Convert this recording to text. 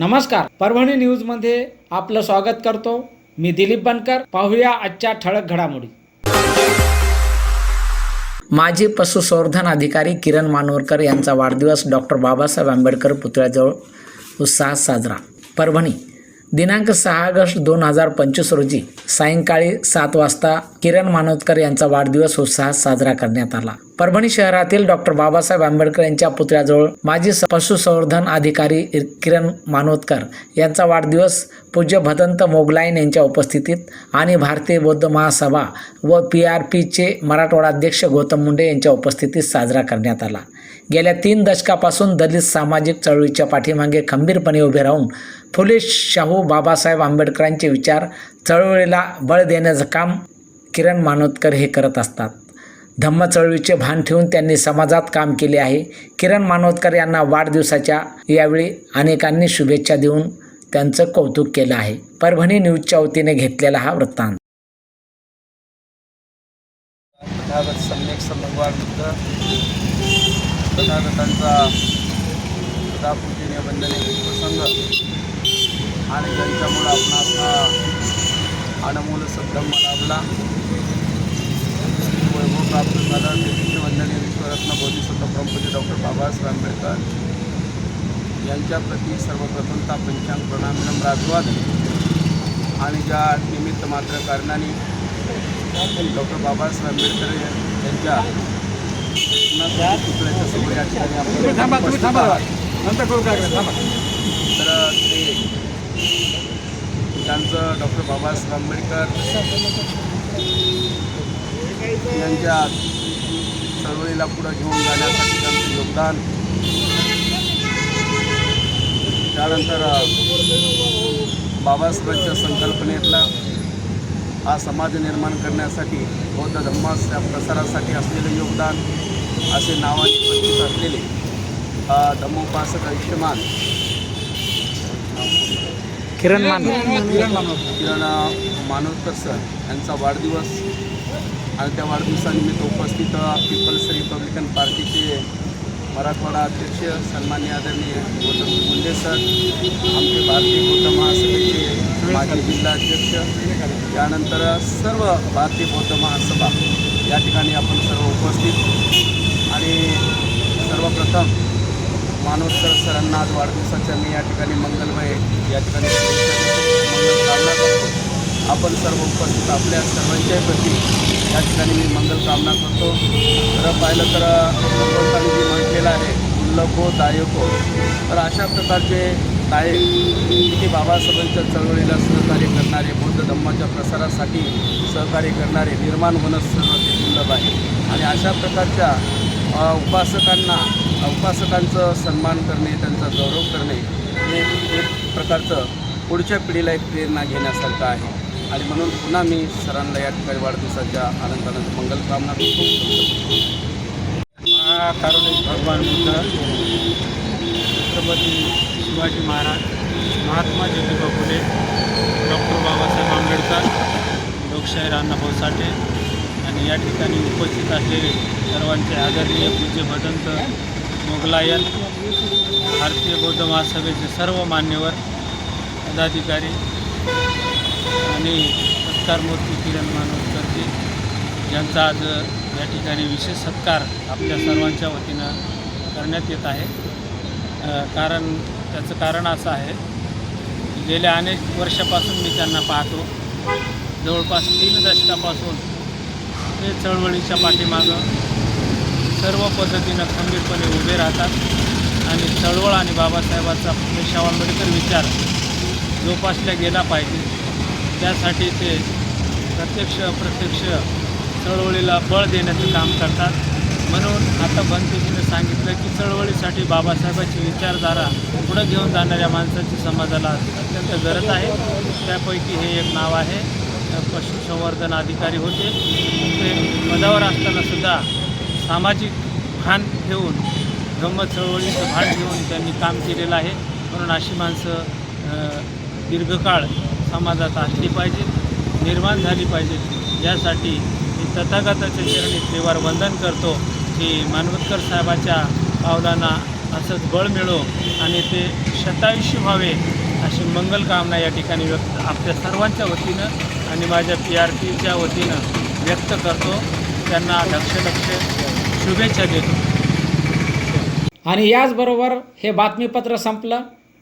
नमस्कार. परभणी न्यूजमध्ये आपलं स्वागत करतो. मी दिलीप बनकर. पाहूया आजच्या ठळक घडामोडी. माजी पशुसंवर्धन अधिकारी किरण मानोरकर यांचा वाढदिवस डॉक्टर बाबासाहेब आंबेडकर पुतळ्याजवळ उत्साहात साजरा. परभणी दिनांक सहा ऑगस्ट दोन हजार पंचवीस रोजी सायंकाळी सात वाजता किरण मानोतकर यांचा वाढदिवस उत्साहात साजरा करण्यात आला. परभणी शहरातील डॉक्टर बाबासाहेब आंबेडकर यांच्या पुतळ्याजवळ माजी पशुसंवर्धन अधिकारी किरण मानोतकर यांचा वाढदिवस पूज्य भदंत मोगलाईन यांच्या उपस्थितीत आणि भारतीय बौद्ध महासभा व पी आर पीचे मराठवाडा अध्यक्ष गौतम मुंडे यांच्या उपस्थितीत साजरा करण्यात आला. गेल्या तीन दशकापासून दलित सामाजिक चळवळीच्या पाठीमागे खंबीरपणे उभे राहून फुले शाहू बाबासाहेब आंबेडकरांचे विचार चळवळीला बळ देण्याचं काम किरण मानोतकर हे करत असतात. धम्म चळवळीचे भान ठेवून त्यांनी समाजात काम केले आहे. किरण मानोतकर यांना वाढदिवसाच्या यावेळी अनेकांनी शुभेच्छा देऊन त्यांचं कौतुक केलं आहे. परभणी न्यूजच्या वतीने घेतलेला हा वृत्तांत. सम्यक तथागतांचा सदापूजनीय बंधने प्रसंग. आणि त्यांच्यामुळं आपणास हा अनमोल सद्धम्म लाभला. वैभव प्राप्त झाला. ते विश्वरत्न बोधिसत्व प्रमुख डॉक्टर बाबासाहेब आंबेडकर यांच्या प्रती सर्वप्रथमता पंचांग प्रणाम विनम्र अभिवादन आणि ज्या निमित्त मात्र कारणाने डॉक्टर बाबासाहेब आंबेडकर यांच्या पुन्हा पुतळ्याच्या समोर या ठिकाणी आपण उपस्थित थांबा. तर ते त्यांचं डॉक्टर बाबासाहेब आंबेडकर यांच्या चळवळीला पुढं घेऊन जाण्यासाठी त्यांचं योगदान. त्यानंतर बाबासाहेबांच्या संकल्पनेतला हा समाज निर्माण करण्यासाठी बौद्ध धर्माच्या प्रसारासाठी असलेलं योगदान असे नावाने परिचित असलेले अ, धम्मोपासक आयुष्यमान. किरण मान किरण मानवकर सर यांचा वाढदिवस आणि त्या वाढदिवसानिमित्त उपस्थित पीपल्स रिपब्लिकन पार्टीचे मराठवाडा अध्यक्ष सन्मान्य आदरणीय गौतम मुंडे सर आमचे भारतीय बौद्ध महासभेचे माजी जिल्हाध्यक्ष त्यानंतर सर्व भारतीय बौद्ध महासभा या ठिकाणी आपण सर्व उपस्थित. आणि सर्वप्रथम मानोत्तर सरांना आज वाढदिवसाच्या मी या ठिकाणी मंगलमय या ठिकाणी शुभेच्छा देतो, मंगल कामना करतो आपण सर्व उपस्थित आपल्या सर्वांच्या प्रती या ठिकाणी मी मंगल कामना करतो. खरं पाहिलं तर लोकांनी जे म्हटलेलं आहे उल्लभो दायको. तर अशा प्रकारचे नायक की बाबासाहेबांच्या चळवळीला सहकार्य करणारे बौद्ध धम्माच्या प्रसारासाठी सहकार्य करणारे निर्माण होणं सर्व ते दुर्लभ आहे आणि अशा प्रकारच्या उपासकांना उपासकांचं सन्मान करणे त्यांचा गौरव करणे हे एक प्रकारचं पुढच्या पिढीला एक प्रेरणा घेण्यासारखं आहे. आणि म्हणून पुन्हा मी सरांना या ठिकाणी वाढदिवसाच्या आनंदानं मंगलकामना करतो. महाकारुणिक भगवान बुद्ध छत्रपती शिवाजी महाराज महात्मा ज्योतिबा फुले डॉक्टर बाबासाहेब आंबेडकर लोकशाहीर अण्णाभाऊ साठे आणि या ठिकाणी उपस्थित असलेले सर्वांचे आदरणीय पूज्य भदंत मोगलायन भारतीय बौद्ध महासभेचे सर्व मान्यवर पदाधिकारी आणि सत्कारमूर्ती किरण मानवकरजी यांचा आज या ठिकाणी विशेष सत्कार आपल्या सर्वांच्या वतीनं करण्यात येत आहे. कारण त्याचं कारण असं आहे गेल्या अनेक वर्षापासून मी त्यांना पाहतो. जवळपास तीन दशकापासून ते चळवळीच्या पाठीमागं सर्व पद्धतीनं खंबीरपणे उभे राहतात. आणि चळवळ आणि बाबासाहेबांचा शाह आंबेडकर विचार जोपासला गेला पाहिजे. त्यासाठी ते प्रत्यक्ष अप्रत्यक्ष चळवळीला बळ देण्याचं काम करतात. म्हणून आता बनतेजीने सांगितलं की चळवळीसाठी बाबासाहेबांची विचारधारा पुढं घेऊन जाणाऱ्या माणसाची समाजाला अत्यंत गरज आहे. त्यापैकी हे एक नाव आहे. पशुसंवर्धन अधिकारी होते. ते पदावर असतानासुद्धा सामाजिक भान ठेवून धम्म चळवळीचं भान ठेवून त्यांनी काम केलेलं आहे. म्हणून अशी माणसं दीर्घकाळ समाजात असली पाहिजे निर्माण झाली पाहिजेत यासाठी मी तथागताच्या चरणी त्रिवार वंदन करतो की मानवतकर साहेबाच्या पावलांना असंच बळ मिळो आणि ते शतायुष्य व्हावे अशी मंगल कामना या ठिकाणी व्यक्त आपल्या सर्वांच्या वतीनं आणि माझ्या पी आर पीच्या वतीनं व्यक्त करतो. त्यांना लक्ष लक्ष शुभेच्छा देतो. आणि याचबरोबर हे बातमीपत्र संपलं.